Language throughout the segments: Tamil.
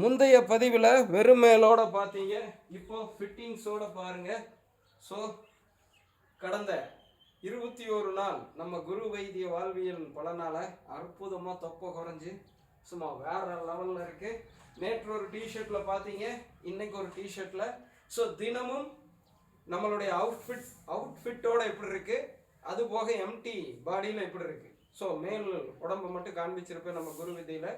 முந்தைய பதிவில் வெறும் மேலோட பார்த்தீங்க இப்போ ஃபிட்டிங்ஸோட பாருங்க. ஸோ கடந்த இருபத்தி ஒரு நாள் நம்ம குரு வைத்திய வாழ்வியல் பலனால அற்புதமாக தொப்பை குறைஞ்சி சும்மா வேற லெவலில் இருக்குது நேற்று ஒரு டிஷர்ட்டில் பார்த்தீங்க இன்னைக்கு ஒரு டிஷர்ட்டில் ஸோ தினமும் நம்மளுடைய அவுட்ஃபிட் அவுட்ஃபிட்டோட எப்படி இருக்குது அது போக எம்டி பாடியில் எப்படி இருக்குது ஸோ மேல் உடம்பை மட்டும் காண்பிச்சிருப்பேன் நம்ம குரு விதியில்.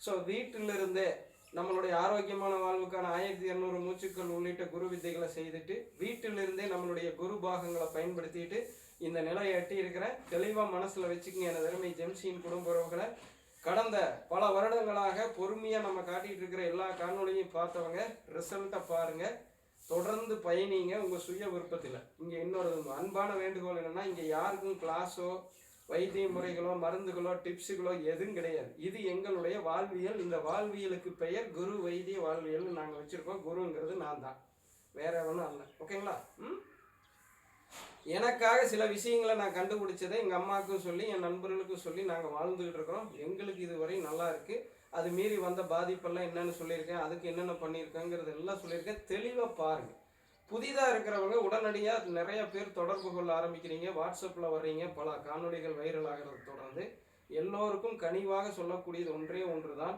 ஸோ வீட்டிலிருந்தே நம்மளுடைய ஆரோக்கியமான வாழ்வுக்கான ஆயிரத்தி இரநூறு மூச்சுக்கள் உள்ளிட்ட குரு வித்தைகளை செய்துட்டு வீட்டிலிருந்தே நம்மளுடைய குரு பாகங்களை பயன்படுத்திட்டு இந்த நிலையை எட்டி இருக்கிற தெளிவாக மனசில் வச்சுக்கங்க எனது அருமை ஜெம்சியின் குடும்ப உறவுகளை கடந்த பல வருடங்களாக பொறுமையாக நம்ம காட்டிகிட்டு இருக்கிற எல்லா காணொளியும் பார்த்தவங்க ரிசல்ட்டை பாருங்கள் தொடர்ந்து பயணிங்க. உங்கள் சுய விருப்பத்தில். இங்கே இன்னொரு அன்பான வேண்டுகோள் என்னென்னா இங்கே யாருக்கும் கிளாஸோ வைத்திய முறைகளோ மருந்துகளோ டிப்ஸுகளோ எதுவும் கிடையாது. இது எங்களுடைய வாழ்வியல். இந்த வாழ்வியலுக்கு பெயர் குரு வைத்திய வாழ்வியல்னு நாங்கள் வச்சுருக்கோம். குருங்கிறது நான் தான். வேற ஒன்றும் அல்ல. ஓகேங்களா? ம்? எனக்காக சில விஷயங்களை நான் கண்டுபிடிச்சதை எங்கள் அம்மாவுக்கும் சொல்லி என் நண்பர்களுக்கும் சொல்லி நாங்கள் வாழ்ந்துக்கிட்டு இருக்கிறோம். எங்களுக்கு இதுவரை நல்லா இருக்குது அது மீறி வந்த பாதிப்பெல்லாம் என்னென்னு சொல்லியிருக்கேன். அதுக்கு என்னென்ன பண்ணியிருக்கேங்கிறது எல்லாம் சொல்லியிருக்கேன். தெளிவாக பாருங்கள் புதிதாக இருக்கிறவங்க உடனடியாக நிறைய பேர் தொடர்பு கொள்ள ஆரம்பிக்கிறீங்க. வாட்ஸ்அப்பில் வர்றீங்க. பல காணொலிகள் வைரல் ஆகிறது தொடர்ந்து எல்லோருக்கும் கனிவாக சொல்லக்கூடியது ஒன்றே ஒன்று தான்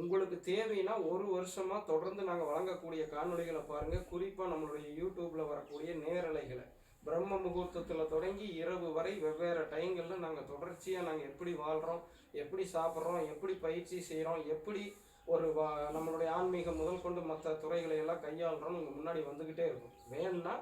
உங்களுக்கு தேவைன்னா ஒரு வருஷமாக தொடர்ந்து நாங்கள் வழங்கக்கூடிய காணொளிகளை பாருங்கள் குறிப்பாக நம்மளுடைய யூடியூப்பில் வரக்கூடிய நேரலைகளை. பிரம்ம முகூர்த்தத்தில் தொடங்கி இரவு வரை வெவ்வேறு டைங்களில் நாங்கள் தொடர்ச்சியாக நாங்கள் எப்படி வாழ்கிறோம் எப்படி சாப்பிட்றோம் எப்படி பயிற்சி செய்கிறோம் எப்படி ஒரு வா நம்மளுடைய ஆன்மீகம் முதல் கொண்டு மற்ற துறைகளை எல்லாம் கையாளுறோம் உங்கள் முன்னாடி வந்துக்கிட்டே இருக்கும். வேணும்னா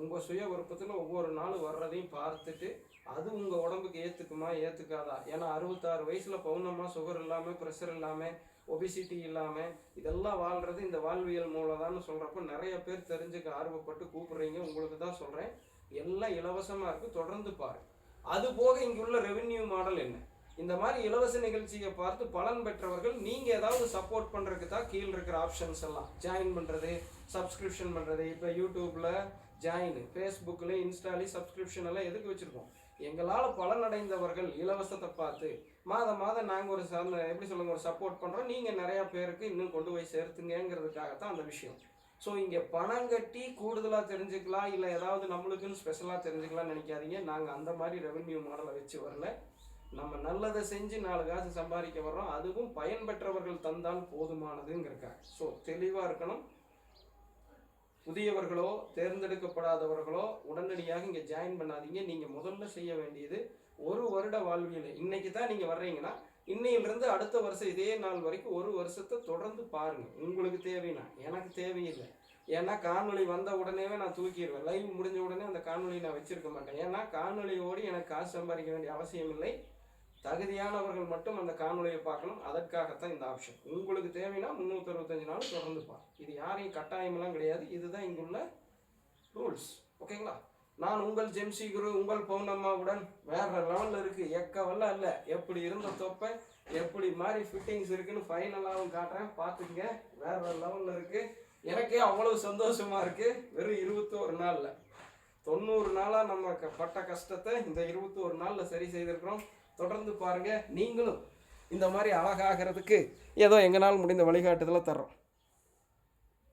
உங்கள் சுய விருப்பத்தில் ஒவ்வொரு நாளும் வர்றதையும் பார்த்துட்டு அது உங்கள் உடம்புக்கு ஏற்றுக்குமா ஏற்றுக்காதா ஏன்னா அறுபத்தாறு வயசில் பௌனமாக சுகர் இல்லாமல் ப்ரெஷர் இல்லாமல் ஒபிசிட்டி இல்லாமல் இதெல்லாம் வாழ்கிறது இந்த வாழ்வியல் மூலதான்னு சொல்கிறப்போ நிறைய பேர் தெரிஞ்சுக்க ஆர்வப்பட்டு கூப்பிட்றீங்க. உங்களுக்கு தான் சொல்கிறேன் எல்லாம் இலவசமாக இருக்குது தொடர்ந்து பாரு அது போக இங்கே உள்ள ரெவென்யூ மாடல் என்ன? இந்த மாதிரி இலவச நிகழ்ச்சியை பார்த்து பலன் பெற்றவர்கள் நீங்கள் ஏதாவது சப்போர்ட் பண்ணுறதுக்கு தான் கீழே இருக்கிற ஆப்ஷன்ஸ் எல்லாம். ஜாயின் பண்ணுறது சப்ஸ்கிரிப்ஷன் பண்ணுறது இப்போ யூடியூப்பில் ஜாயின் ஃபேஸ்புக்கில் இன்ஸ்டாலேயும் சப்ஸ்கிரிப்ஷன் எல்லாம் எதுக்கு வச்சுருக்கோம்? எங்களால் பலனடைந்தவர்கள் இலவசத்தை பார்த்து மாதம் மாதம் நாங்கள் ஒரு சார்ந்த எப்படி சொல்லுங்க ஒரு சப்போர்ட் பண்ணுறோம் நீங்கள் நிறையா பேருக்கு இன்னும் கொண்டு போய் சேர்த்துங்கிறதுக்காகத்தான் அந்த விஷயம். ஸோ இங்கே பணம் கட்டி கூடுதலாக தெரிஞ்சுக்கலாம் இல்லை ஏதாவது நம்மளுக்குன்னு ஸ்பெஷலாக தெரிஞ்சுக்கலாம்னு நினைக்காதீங்க. நாங்கள் அந்த மாதிரி ரெவென்யூ மாடலை வச்சு வரல. நம்ம நல்லதை செஞ்சு நாலு காசு சம்பாதிக்க வர்றோம் அதுவும் பயன்பெற்றவர்கள் தந்தால் போதுமானதுங்கிறக்காங்க ஸோ தெளிவாக இருக்கணும். புதியவர்களோ தேர்ந்தெடுக்கப்படாதவர்களோ உடனடியாக இங்கே ஜாயின் பண்ணாதீங்க. நீங்கள் முதல்ல செய்ய வேண்டியது ஒரு வருட வாழ்வியல். இன்னைக்கு தான் நீங்கள் வர்றீங்கன்னா இன்னையிலிருந்து அடுத்த வருஷம் இதே நாள் வரைக்கும் ஒரு வருஷத்தை தொடர்ந்து பாருங்கள் உங்களுக்கு தேவைன்னா. எனக்கு தேவையில்லை. ஏன்னா காணொலி வந்த உடனேவே நான் தூக்கிடுவேன். லைவ் முடிஞ்ச உடனே அந்த காணொலியை நான் வச்சிருக்க மாட்டேன். ஏன்னா காணொலியோடு எனக்கு காசு சம்பாதிக்க வேண்டிய அவசியம் இல்லை தகுதியானவர்கள் மட்டும் அந்த காணொலியை பார்க்கணும். அதற்காகத்தான் இந்த ஆப்ஷன் உங்களுக்கு தேவைன்னா முந்நூற்றி அறுபத்தஞ்சு நாள் தொடர்ந்து பார். இது யாரையும் கட்டாயமெல்லாம் கிடையாது. இதுதான் இங்குள்ள ரூல்ஸ் ஓகேங்களா நான் உங்கள் ஜெம்சி குரு உங்கள் பௌர்ணம்மாவுடன் வேற லெவலில் இருக்குது எக்க வல்ல இல்லை எப்படி இருந்த தொப்பை எப்படி மாதிரி ஃபிட்டிங்ஸ் இருக்குன்னு ஃபைனலாகவும் காட்டுறேன். பார்த்துங்க வேற லெவலில் இருக்குது எனக்கே அவ்வளவு சந்தோஷமாக இருக்குது வெறும் இருபத்தோரு நாளில். தொண்ணூறு நாளாக நம்ம க- பட்ட கஷ்டத்தை இந்த இருபத்தோரு நாளில் சரி செய்திருக்கிறோம். தொடர்ந்து பாருங்கள் நீங்களும் இந்த மாதிரி அழகாகிறதுக்கு ஏதோ எங்களால் முடிந்த வழிகாட்டுதலை தர்றோம்.